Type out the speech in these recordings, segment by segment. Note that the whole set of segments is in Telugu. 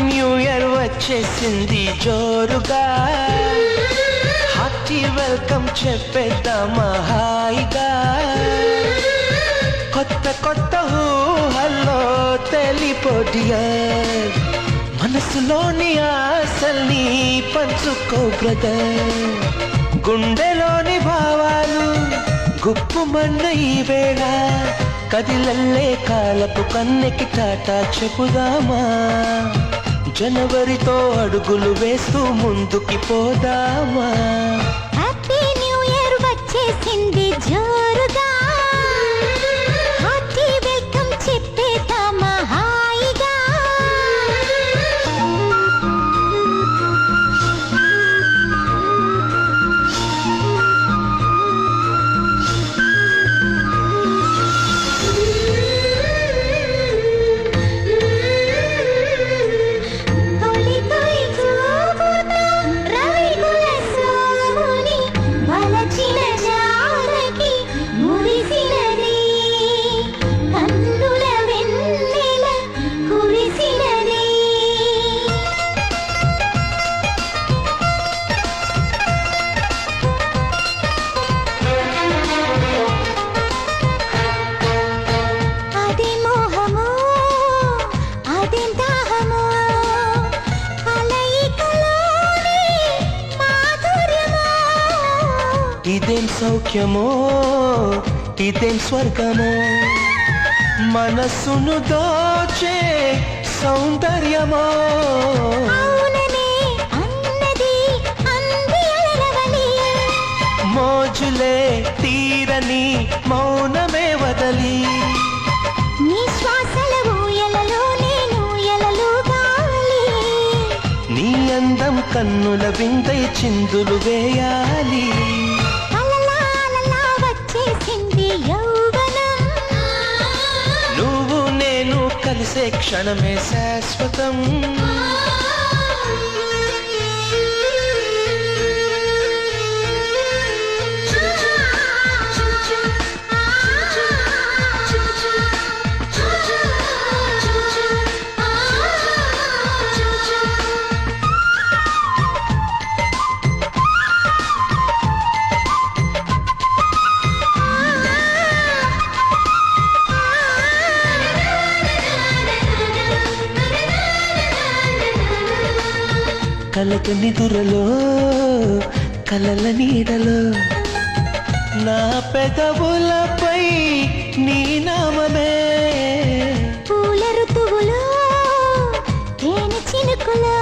న్యూ ఇయర్ వచ్చేసింది జోరుగా. హార్టీ వెల్కమ్ చెప్పేద్దామా హాయిగా. కొత్త కొత్త ఊహల్లో తెలిపోటియా మనసులోని ఆశల్ని పంచుకో బ్రదర్. గుండెలోని భావాలు గుప్పుమన్న ఈ వేళ. కదిలల్లే కాలపు కన్నెకి టాటా చెప్పుదామా. జనవరితో అడుగులు వేస్తూ ముందుకి పోదామా? ఇదేం సౌఖ్యమో? ఇదేం స్వర్గమో? మనస్సును దోచే సౌందర్యమో? మోజులే తీరని మౌనమే వదలి. నీ అందం కన్నుల విందై చిందులు వేయాలి. కలిసే క్షణమే శాశ్వతం. కలక నిదురలో కలల నీడలో. నా పెదవులపై నీ నామమే. పూల ఋతువులో తేనె చినుకులో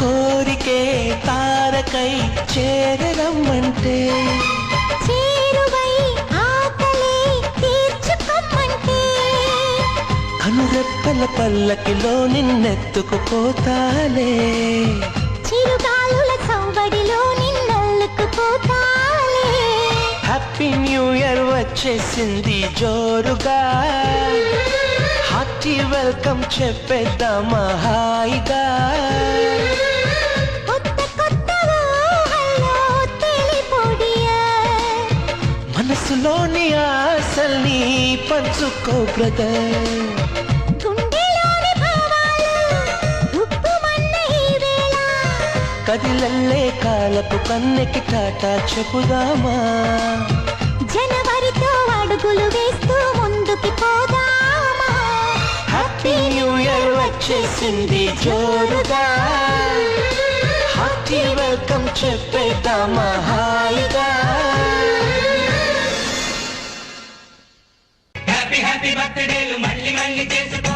కోరికే తారకై చేరరమ్మంటే కనురెప్పల పల్లకిలో నిన్నెత్తుకుపోతాలే. చిరుగాలుల సౌబడిలో నిన్నల్లుకుపోతాలే హ్యాపీ న్యూ ఇయర్ వచ్చేసింది జోరుగా. హార్టీ వెల్కమ్ చెప్పేద్దామా హాయిగా. మనసులోని ఆశల్ని పంచుకో బ్రదర్. కదిలల్లే కాలపు కన్నెకి టాటా చెప్పుదామా? జనవరితో అడుగులు వేస్తూ ముందుకి పోదామా? హ్యాపీ న్యూ ఇయర్ వచ్చేసింది జోరుగా. హార్టీ వెల్కమ్ చెప్పేద్దామా హాయిగా. హ్యాపీ హ్యాపీ బర్త్డేలు మళ్ళీ మళ్ళీ చేసుకోక